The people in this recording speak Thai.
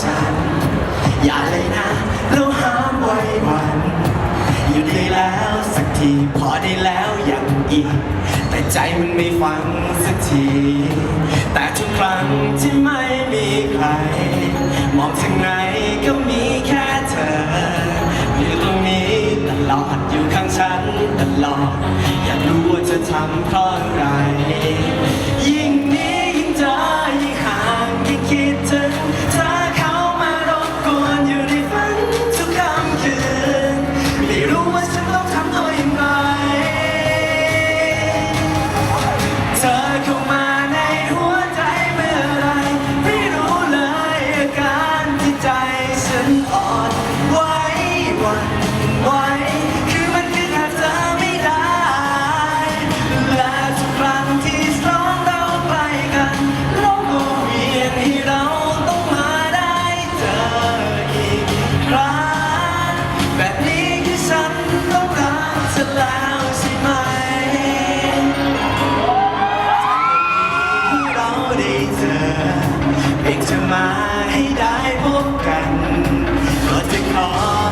ฉัน อย่าเลยนะ เราห้ามไว้วันหยุดได้แล้วสักทีพอได้แล้วยังอีก แต่ใจมันไม่ฟังสักที แต่ทุกครั้งที่ไม่มีใคร มองทางไหนก็มีแค่เธออยู่ตรงนี้ตลอดอยู่ข้างฉันตลอด อยากรู้ว่าจะทำเพราะอะไร จะมาให้ได้พบกันก็จะขอ